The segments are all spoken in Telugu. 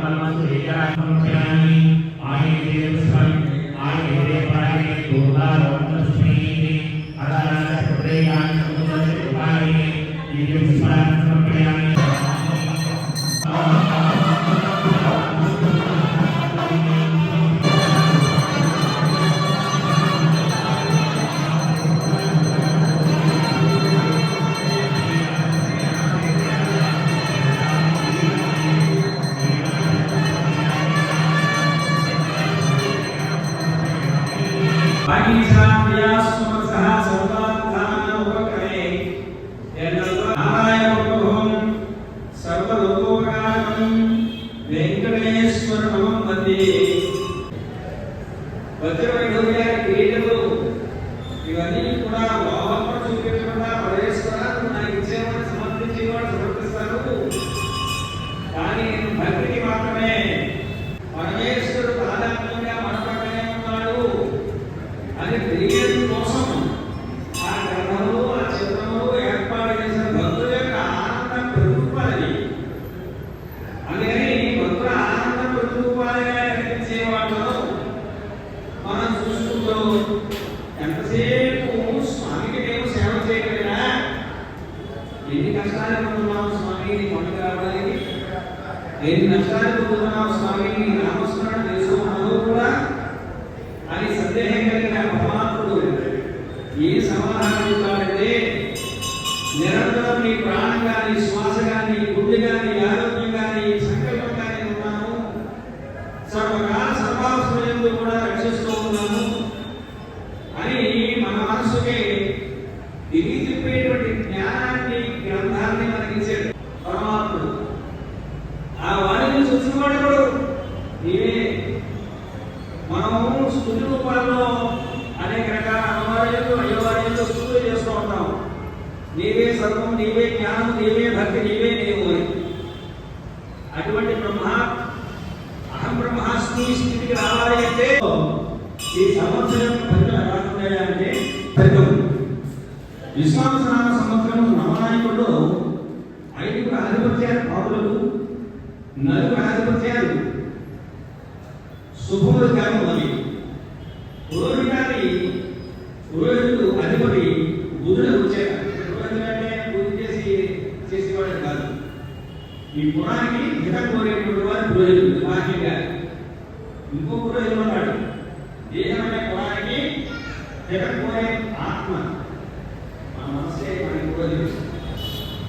ಸಂಪನ್ಮಂತ್ರಿ ಹಿರಿಯರ ಮುಖ್ಯ నమం వందే క్రీడలు ఇవన్నీ కూడా లోపల చూపించకుండా పరమేశ్వర నాకు ఇచ్చేవాడు సమర్పించేవాడు సమర్పిస్తారు. కానీ భక్తికి మాత్రమే. పరమేశ్వరుడు ప్రాధాన్యంగా మన పక్కనే ఉన్నాడు. అని తెలియదు నష్టాలు కష్టాలు పొందుతున్నాము స్వామిని పండుగ రావడానికి ఎన్ని నష్టాలు పొందుతున్నాము స్వామి నామస్మరణ చేసుకున్నాము కూడా అని సందేహం కలిగిన పరమాత్ముడు ఏ సమాధానం ఇస్తాడంటే నిరంతరం నీ ప్రాణం కానీ శ్వాస కానీ గుండె కానీ ఆరోగ్యం కానీ సంకల్పం కానీ ఉన్నాను. సర్వకాల సర్వావసరంలో కూడా రక్షిస్తూ జ్ఞానం నీవే భక్తి నీవే నీవు అని. అటువంటి బ్రహ్మ అహం బ్రహ్మాస్మి స్థితికి రావాలి అంటే ఈ సంవత్సరం ప్రజలు ఎలా ఉంటాయంటే ఫలితం విశ్వాసనామ సంవత్సరం నవనాయకుడు ఐదుగురు ఆధిపత్యాలు పాపులకు నలుగురు ఆధిపత్యాలు. శుభములు కాదు అని పురోహితాన్ని పురోహితుడు అధిపతి బుధుడు వచ్చారు పురోహితుడు అంటే పూజ చేసి చేసేవాడు కాదు ఈ గుణానికి హితం కోరేటువంటి వారు పురోహితుడు బాహ్యంగా ఇంకో పురోహితుడు ఉన్నాడు. దేహం అనే పురానికి హితం కోరే ఆత్మ. మన మనసే మనకి పురోహితుడు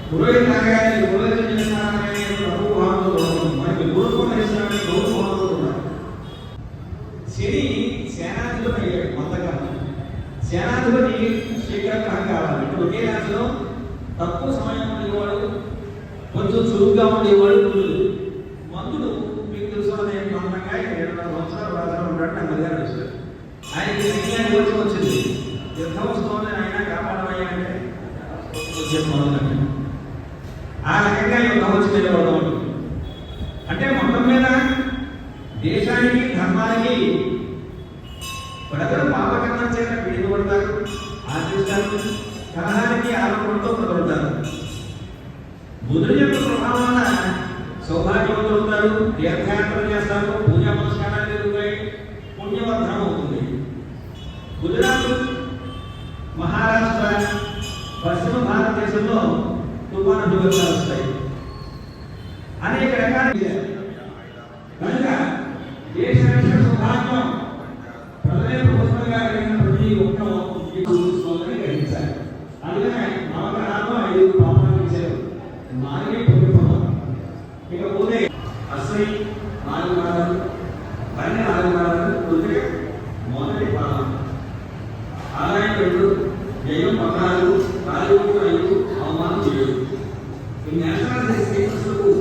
పురోహితుడు అనగానే పురోహితుడు చేస్తున్నారనే ప్రభు భావంతో మనకి గురుత్వం చేస్తున్నారనే గౌరవ భావంతో ఉన్నారు శని సేనాధిపతి అయ్యాడు మొత్తగా సేనాధిపతి శీఘ్రంగా కావాలి. ఇప్పుడు ఒకే రాశిలో తక్కువ సమయం కొంచెం చురుగ్గా ఉండేవాడు గురుడు మందుడు మీకు తెలుసు నేను మందంగా ఏడున్నర సంవత్సరాలు రాజులో ఉంటాడు నెమ్మదిగా నడుస్తాడు ఆయనకి సైన్యానికి వచ్చి వచ్చింది. యుద్ధం వస్తుంది ఆయన కాపాడమయ్యా అంటే ఆ రకంగా యుద్ధం వచ్చి నిలబడడం అంటే మొత్తం మీద దేశానికి ధర్మానికి ప్రజలు పాపకర్ణం చేత పీడిపడతారు ఆశిస్తారు కలహానికి ఆరోపణతో ప్రబడతారు బుధుడు యొక్క ప్రభావం వల్ల సౌభాగ్యవంతులు అవుతారు తీర్థయాత్రలు చేస్తారు. పూజా పురస్కారాలు జరుగుతాయి పుణ్యవర్ధనం అవుతుంది. గుజరాత్ మహారాష్ట్ర పశ్చిమ భారతదేశంలో తుఫాను దుర్గతాలు వస్తాయి. E nada respeito sobre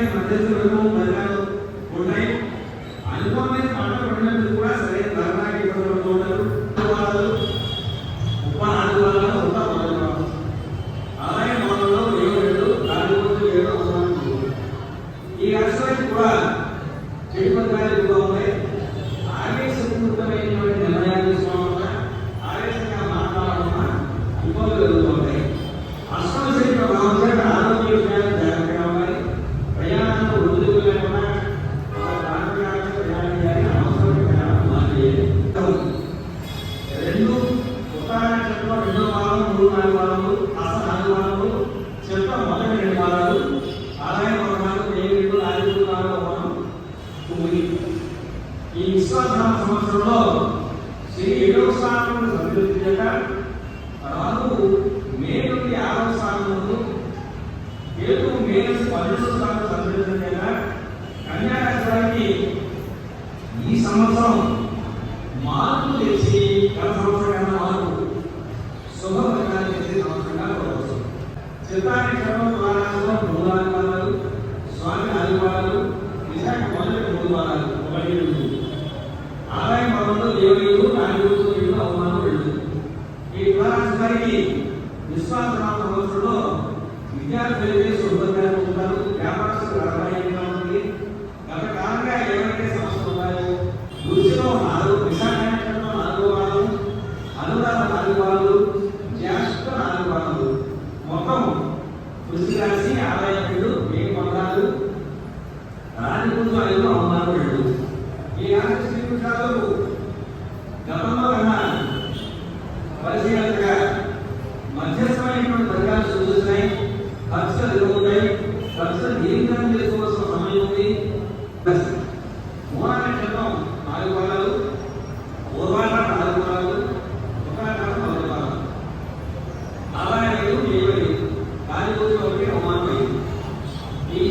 Gracias. సంవత్సరంలో శ్రీ ఏడవ స్థానంలో సంతరించక రాహు మే నుండి ఆరవ స్థానంలో కేతు మే నుండి పన్నెండవ స్థానం ఈ సంవత్సరం మార్పు తెచ్చి గత సంవత్సరం మార్పు శుభఫలితాలు సంవత్సరంగా చూడవచ్చు చిత్తాక్షరం స్వామి ఆదివారాలు విశాఖ మొదటి మూడు కాలంలో దేవుడు నాలుగు దేవుడు అవమానం వెళ్ళింది ఈ యువరాజు గారికి విశ్వాస సంవత్సరంలో విద్యార్థులైతే శుభ్రంగా ఉంటారు. వ్యాపారస్తులు అర్థమైనా ఉంది. గత కాలంగా ఏవైతే సమస్యలు ఉన్నాయో దృష్టిలో నాలుగు విశాఖపట్నంలో నాలుగు వాళ్ళు అనురాధ నాలుగు వాళ్ళు జ్యేష్ఠ నాలుగు వాళ్ళు మొత్తం కృషి రాసి ఆదాయకుడు ఏం పొందాలు రాని ముందు ఐదు అవమానం ఈ ఆలోచన గతంలో కన్నా పరిశీలనగా మధ్యస్థమైనటువంటి పరిహారాలు సూచిస్తున్నాయి ఖర్చులు ఎదురవుతాయి ఖర్చులు నియంత్రణ చేసుకోవాల్సిన సమయం ఉంది మూల నక్షత్రం నాలుగు వారాలు పూర్వాట నాలుగు ఒకటి ఈ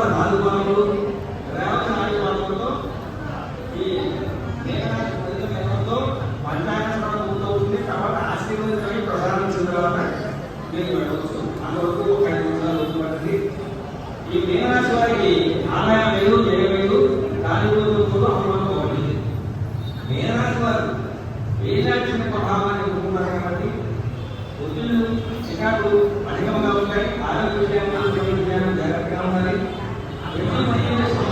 దేశాధ్యత ప్రభావాన్ని ఎదుర్కొన్నారు కాబట్టి ఒత్తిళ్ళు చికాకులు అధికంగా ఉంటాయి. ఆరోగ్య విషయంలో విషయాలు జాగ్రత్తగా ఉండాలి. ఎప్పుడు